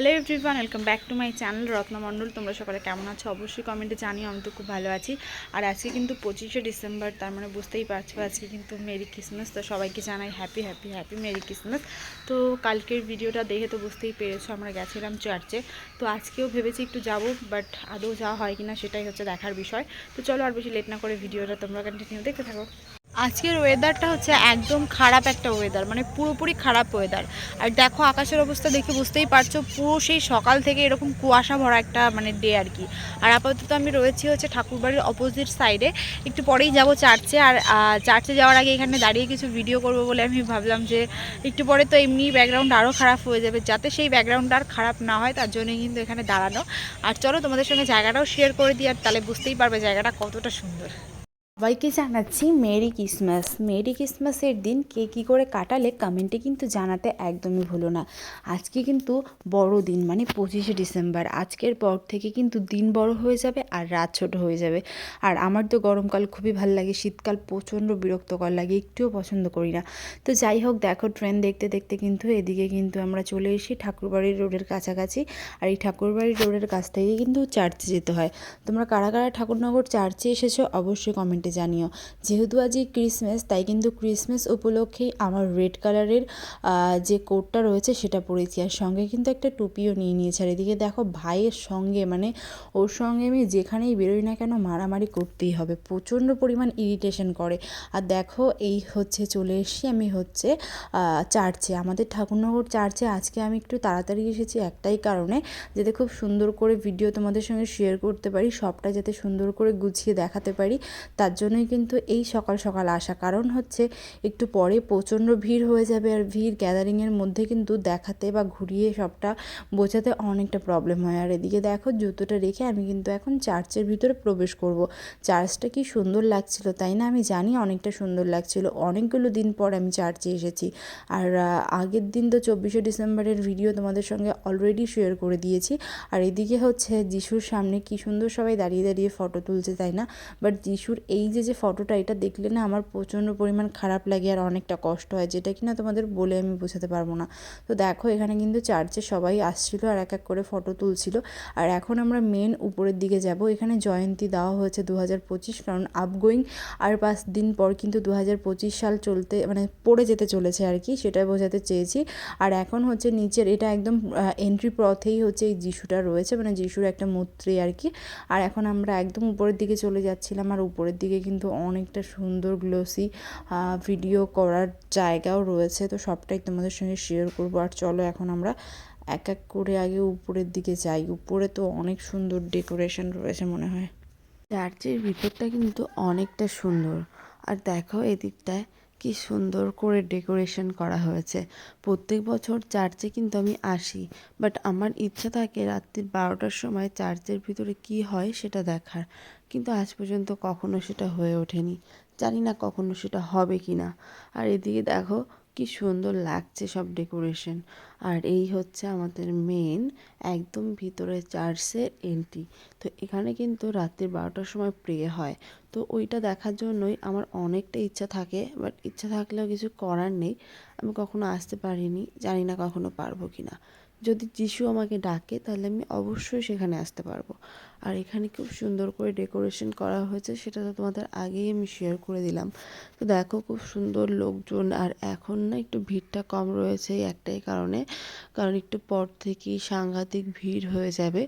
Hello everyone welcome back to my channel Ratna Mondal তোমরা সকালে কেমন আছো? অবশ্যই কমেন্টে জানিও, আমি তো খুব ভালো আছি। আর আজকে কিন্তু পঁচিশে ডিসেম্বর, তার মানে বুঝতেই পারছ, আজকে কিন্তু মেরি ক্রিসমাস তো সবাইকে জানাই happy happy happy merry Christmas তো কালকের ভিডিওটা দেখে তো বুঝতেই পেরেছ, আমরা গেছিলাম চার্চে তো আজকেও ভেবেছি একটু যাব বাট আদৌ যাওয়া হয় কিনা সেটাই হচ্ছে দেখার বিষয়। তো চলো আর বেশি লেট না করে ভিডিওটা তোমরা কন্টিনিউ দেখতে থাকো। আজকের ওয়েদারটা হচ্ছে একদম খারাপ একটা ওয়েদার মানে পুরোপুরি খারাপ ওয়েদার আর দেখো আকাশের অবস্থা দেখে বুঝতেই পারছ, পুরো সেই সকাল থেকে এরকম কুয়াশা ভরা একটা মানে ডে আর কি। আর আপাতত আমি রয়েছি হচ্ছে ঠাকুরবাড়ির অপোজিট সাইডে একটু পরেই যাব চার্চে আর চার্চে যাওয়ার আগে এখানে দাঁড়িয়ে কিছু ভিডিও করব বলে আমি ভাবলাম যে, একটু পরে তো এমনি ব্যাকগ্রাউন্ড আরও খারাপ হয়ে যাবে। যাতে সেই ব্যাকগ্রাউন্ড আর খারাপ না হয়, তার জন্যই কিন্তু এখানে দাঁড়ানো। আর চলো তোমাদের সঙ্গে জায়গাটাও শেয়ার করে দিই, আর তাহলে বুঝতেই পারবে জায়গাটা কতটা সুন্দর। সবাইকে জানাচ্ছি মেরি ক্রিসমাস। মেরি ক্রিসমাসের দিন কে কী করে কাটালে কমেন্টে কিন্তু জানাতে একদমই ভুলো না। আজকে কিন্তু বড় দিন মানে পঁচিশে ডিসেম্বর। আজকের পর থেকে কিন্তু দিন বড় হয়ে যাবে আর রাত ছোট হয়ে যাবে। আর আমার তো গরমকাল খুবই ভালো লাগে, শীতকাল প্রচণ্ড বিরক্তকর লাগে, একটুও পছন্দ করি না। তো যাই হোক, দেখো ট্রেন দেখতে দেখতে কিন্তু এদিকে কিন্তু আমরা চলে এসি ঠাকুরবাড়ির রোডের কাছাকাছি। আর এই ঠাকুরবাড়ির রোডের কাছ থেকে কিন্তু চার্চে যেতে হয়। তোমরা কারা কারা ঠাকুরনগর চার্চে এসেছ, অবশ্যই কমেন্টে জানিও। যেহেতু আজকে ক্রিসমাস তাই কিন্তু ক্রিসমাস উপলক্ষেই আমার রেড কালারের যে কোটটা রয়েছে সেটা পরেছি। আর সঙ্গে কিন্তু একটা টুপিও নিয়ে নিয়েছে। আর এদিকে দেখো ভাইয়ের সঙ্গে মানে ওর সঙ্গে আমি যেখানেই বেরোই না কেন মারামারি করতেই হবে। প্রচণ্ড পরিমাণ ইরিটেশন করে। আর দেখো এই হচ্ছে চলে এসেছি আমি হচ্ছে চার্চে আমাদের ঠাকুরনগর চার্চে আজকে আমি একটু তাড়াতাড়ি এসেছি একটাই কারণে, যাতে খুব সুন্দর করে ভিডিও তোমাদের সঙ্গে শেয়ার করতে পারি, সবটা যাতে সুন্দর করে গুছিয়ে দেখাতে পারি। তার জন্যই কিন্তু এই সকাল সকাল আসা। কারণ হচ্ছে একটু পরে প্রচণ্ড ভিড় হয়ে যাবে আর ভিড় গ্যাদারিংয়ের মধ্যে কিন্তু দেখাতে বা ঘুরিয়ে সবটা বোঝাতে অনেকটা প্রবলেম হয়। আর এদিকে দেখো জুতোটা রেখে আমি কিন্তু এখন চার্চের ভিতরে প্রবেশ করব। চার্চটা কি সুন্দর লাগছিল তাই না? আমি জানি অনেকটা সুন্দর লাগছিল। অনেকগুলো দিন পর আমি চার্চে এসেছি। আর আগের দিন তো চব্বিশে ডিসেম্বরের ভিডিও তোমাদের সঙ্গে অলরেডি শেয়ার করে দিয়েছি। আর এদিকে হচ্ছে যিশুর সামনে কি সুন্দর সবাই দাঁড়িয়ে দাঁড়িয়ে ফটো তুলছে তাই না? বাট যিশুর এই যে যে ফটোটা এটা দেখলে না আমার প্রচণ্ড পরিমাণ খারাপ লাগে আর অনেকটা কষ্ট হয়, যেটা কিনা তোমাদের বলে আমি বোঝাতে পারব না। তো দেখো, এখানে কিন্তু চার্চে সবাই আসছিল আর এক এক করে ফটো তুলছিল। আর এখন আমরা মেন উপরের দিকে যাব। এখানে জয়ন্তী দেওয়া হয়েছে দু হাজার পঁচিশ কারণ আপগোয়িং আর পাঁচ দিন পর কিন্তু দু হাজার পঁচিশ সাল চলতে মানে পড়ে যেতে চলেছে আর কি সেটাই বোঝাতে চেয়েছি। আর এখন হচ্ছে নিচের, এটা একদম এন্ট্রি পথেই হচ্ছে এই যিশুটা রয়েছে মানে যিশুর একটা মূর্তি আর কি। আর এখন আমরা একদম উপরের দিকে চলে যাচ্ছিলাম আর উপরের দিকে কিন্তু অনেকটা সুন্দর গ্লোসি ভিডিও করার জায়গাও রয়েছে। তো সবটাই তোমাদের সঙ্গে শেয়ার করব। আর চলো এখন আমরা এক এক করে আগে উপরের দিকে যাই। উপরে তো অনেক সুন্দর ডেকোরেশন রয়েছে মনে হয়। চার্চের ভিতরটা কিন্তু অনেকটা সুন্দর। আর দেখো এদিকটায় কি সুন্দর করে ডেকোরেশন করা হয়েছে। প্রত্যেক বছর চার্চে কিন্তু আমি আসি, বাট আমার ইচ্ছা থাকে রাত্রির বারোটার সময় চার্চের ভিতরে কি হয় সেটা দেখার। কিন্তু আজ পর্যন্ত কখনো সেটা হয়ে ওঠেনি। জানি না কখনো সেটা হবে কি না আর এদিকে দেখো কি সুন্দর লাগছে সব ডেকোরেশন। আর এই হচ্ছে আমাদের মেন একদম ভিতরে চার্চের এন্ট্রি তো এখানে কিন্তু রাত্রির বারোটার সময় প্রে হয়। তো ওইটা দেখার জন্যই আমার অনেকটা ইচ্ছা থাকে বাট ইচ্ছা থাকলেও কিছু করার নেই। আমি কখনো আসতে পারিনি, জানি না কখনো পারব কি না যদি যিশু আমাকে ডাকে, তাহলে আমি অবশ্যই সেখানে আসতে পারব। আর এখানে খুব সুন্দর করে ডেকোরেশন করা হয়েছে, সেটা তো তোমাদের আগেই আমি শেয়ার করে দিলাম। তো দেখো খুব সুন্দর লোকজন, আর এখন না একটু ভিড়টা কম রয়েছে একটাই কারণে। কারণ একটু পর থেকেই সাংঘাতিক ভিড় হয়ে যাবে।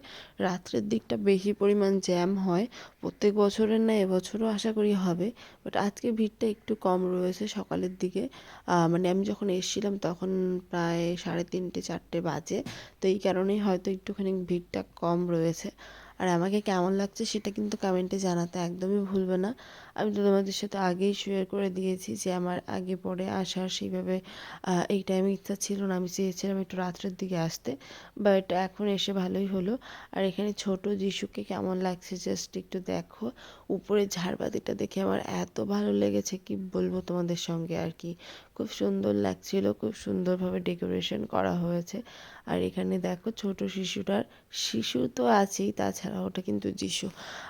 রাত্রের দিকটা বেশি পরিমাণ জ্যাম হয়। প্রত্যেক বছরের না এবছরও আশা করি হবে বাট আজকে ভিড়টা একটু কম রয়েছে সকালের দিকে। মানে আমি যখন এসেছিলাম তখন প্রায় সাড়ে তিনটে, চারটে বাজে। তো এই কারণেই হয়তো একটুখানি ভিড়টা কম রয়েছে। আর আমাকে কেমন লাগছে সেটা কিন্তু কমেন্টে জানাতে একদমই ভুলবে না। আমি তো তোমাদের সাথে আগেই শেয়ার করে দিয়েছি যে আমার আগে পরে আসার সেইভাবে এই টাইমে ইচ্ছা ছিল না। আমি চেয়েছিলাম একটু রাত্রের দিকে আসতে বাট এখন এসে ভালোই হলো। আর এখানে ছোট যিশুকে কেমন লাগছে জাস্ট একটু দেখো। উপরে ঝাড়বাতিটা দেখে আমার এত ভালো লেগেছে, কি বলব তোমাদের সঙ্গে আর কি। খুব সুন্দর লাগছিল, খুব সুন্দরভাবে ডেকোরেশন করা হয়েছে। আর এখানে দেখো ছোট শিশুটার শিশু তো আছেই তাছাড়া ওটা কিন্তু যিশু।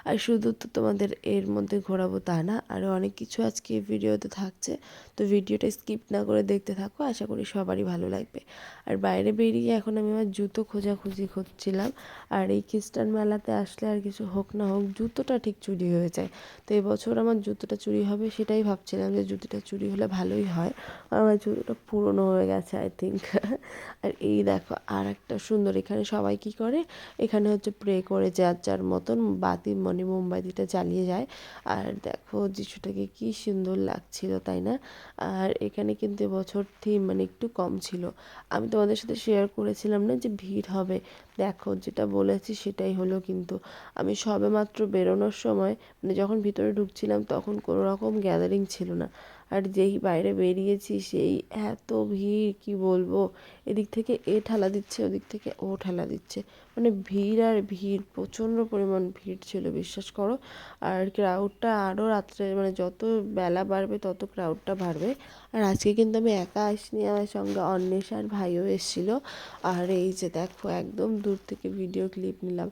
আর শুধু তো তোমাদের এর মধ্যে ঘোরাবো তা না আরও অনেক কিছু আজকে ভিডিওতে থাকছে। তো ভিডিওটা স্কিপ না করে দেখতে থাকো, আশা করি সবারই ভালো লাগবে। আর বাইরে বেরিয়ে এখন আমি আমার জুতো খোঁজাখুঁজি খুঁজছিলাম আর এই খ্রিস্টান মেলাতে আসলে আর কিছু হোক না হোক, জুতোটা ঠিক চুরি হয়ে যায়। তো এবছর আমার জুতোটা চুরি হবে সেটাই ভাবছিলাম যে জুতোটা চুরি হলে ভালোই হয়। আমার জুতোটা পুরনো হয়ে গেছে আই থিঙ্ক আর এই দেখো আর একটা সুন্দর, এখানে সবাই কি করে? এখানে হচ্ছে প্রে করে যার যার মতন বাতি মানে মোমবাতিটা চালিয়ে যায়। আর দেখো যিশুটাকে কি সুন্দর লাগছিল, তাই না? আর এখানে কিন্তু এবছর থিম মানে একটু কম ছিল। আমি তোমাদের সাথে শেয়ার করেছিলাম না যে ভিড় হবে। দেখো, যেটা বলেছি সেটাই হলো কিন্তু, আমি সবে মাত্র বেরোনোর সময় মানে যখন ভিতরে ঢুকছিলাম, তখন কোনো রকম গ্যাদারিং ছিল না। আর যেই বাইরে বেরিয়েছি সেই এত ভিড়, কি বলব? এদিক থেকে এ ঠালা দিচ্ছে, ওদিক থেকে ও ঠালা দিচ্ছে। মানে ভিড় আর ভিড়, প্রচণ্ড পরিমাণ ভিড় ছিল, বিশ্বাস করো। আর ক্রাউডটা আরও রাত্রে মানে যত বেলা বাড়বে তত ক্রাউডটা বাড়বে। আর আজকে কিন্তু আমি একা আসিনি, আমার সঙ্গে অন্বেষার ভাইও এসেছিল। আর এই যে দেখো, একদম দূর থেকে ভিডিও ক্লিপ নিলাম।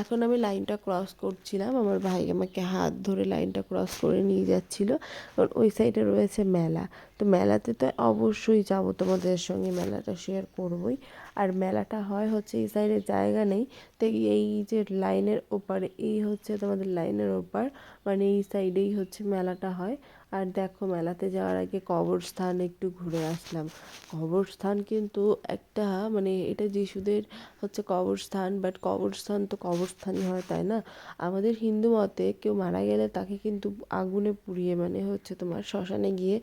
এখন আমি লাইনটা ক্রস করছিলাম, আমার ভাই আমাকে হাত ধরে লাইনটা ক্রস করে নিয়ে যাচ্ছিল। কারণ ওই সাইডে রয়েছে মেলা। তো মেলাতে তো অবশ্যই যাব তোমাদের সঙ্গে মেলাটা শেয়ার করবই। আর মেলাটা হয় হচ্ছে এই সাইডে জায়গা নেই। তো এই যে লাইনের ওপারে, এই হচ্ছে তোমাদের লাইনের ওপার মানে এই সাইডেই হচ্ছে মেলাটা হয়। আর দেখো মেলাতে যাওয়ার আগে কবরস্থান একটু ঘুরে আসলাম। কবরস্থান কিন্তু একটা মানে এটা যিশুদের হচ্ছে কবরস্থান বাট কবরস্থান তো কবরস্থানই হয়, তাই না? আমাদের হিন্দু মতে কেউ মারা গেলে তাকে কিন্তু আগুনে পুড়িয়ে মানে হচ্ছে তোমার শ্মশানে গিয়ে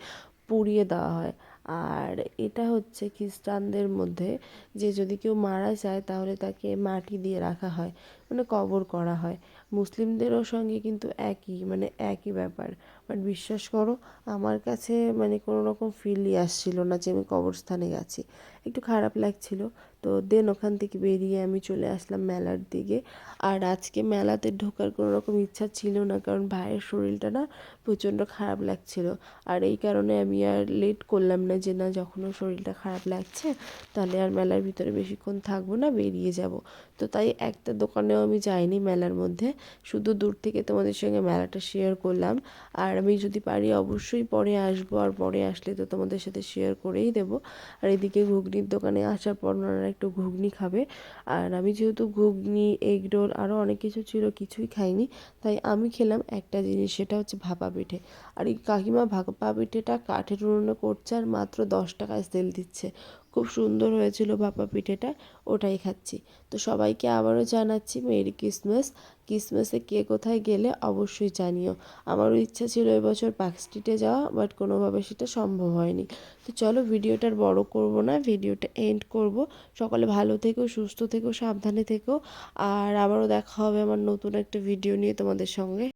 পুড়িয়ে দেওয়া হয়। আর এটা হচ্ছে খ্রিস্টানদের মধ্যে যে যদি কেউ মারা যায় তাহলে তাকে মাটি দিয়ে রাখা হয় মানে কবর করা হয়। মুসলিমদেরও সঙ্গে কিন্তু একই মানে একই ব্যাপার। বাট বিশ্বাস করো, আমার কাছে মানে কোনো রকম ফিলই আসছিল না যে আমি কবরস্থানে গেছি। একটু খারাপ লাগছিল তো দেন ওখান থেকে বেরিয়ে আমি চলে আসলাম মেলার দিকে। আর আজকে মেলাতে ঢোকার কোনো রকম ইচ্ছা ছিল না, কারণ ভাইয়ের শরীরটা না প্রচণ্ড খারাপ লাগছিল। আর এই কারণে আমি আর লেট করলাম না যে না, যখন শরীরটা খারাপ লাগছে, তাহলে আর মেলার ভিতরে বেশিক্ষণ থাকব না, বেরিয়ে যাব। তো তাই একটা দোকানেও আমি যাইনি মেলার মধ্যে। শুধু দূর থেকে তোমাদের সঙ্গে মেলাটা শেয়ার করলাম। আর আমি যদি পারি অবশ্যই পরে আসব, আর পরে আসলে তো তোমাদের সাথে শেয়ার করেই দেবো। আর এদিকে ঘুগনির দোকানে আসার পর একটু ঘুগনি খাবে। আর আমি যেহেতু ঘুগনি এগ রোল আরও অনেক কিছু ছিল, কিছুই খাইনি, তাই আমি খেলাম একটা জিনিস, সেটা হচ্ছে ভাপা পিঠে। আর এই কাকিমা ভাপা পিঠেটা কাঠের উনুনে করছে আর মাত্র দশ টাকায় সেল দিচ্ছে। খুব সুন্দর হয়েছিল ভাপা পিঠেটা, ওটাই খাচ্ছি। তো সবাইকে আবারও জানাচ্ছি, মেরি ক্রিসমাস। ক্রিসমাসে কে কোথায় গেলে অবশ্যই জানিও। আমারও ইচ্ছা ছিল এবছর পার্ক স্ট্রিটে যাওয়া, বাট কোনোভাবে সেটা সম্ভব হয়নি। তো চলো ভিডিওটার বড় করব না, ভিডিওটা এন্ড করব। সকলে ভালো থেকো, সুস্থ থেকো, সাবধানে থেকো। আর আবারও দেখা হবে আমার নতুন একটা ভিডিও নিয়ে তোমাদের সঙ্গে।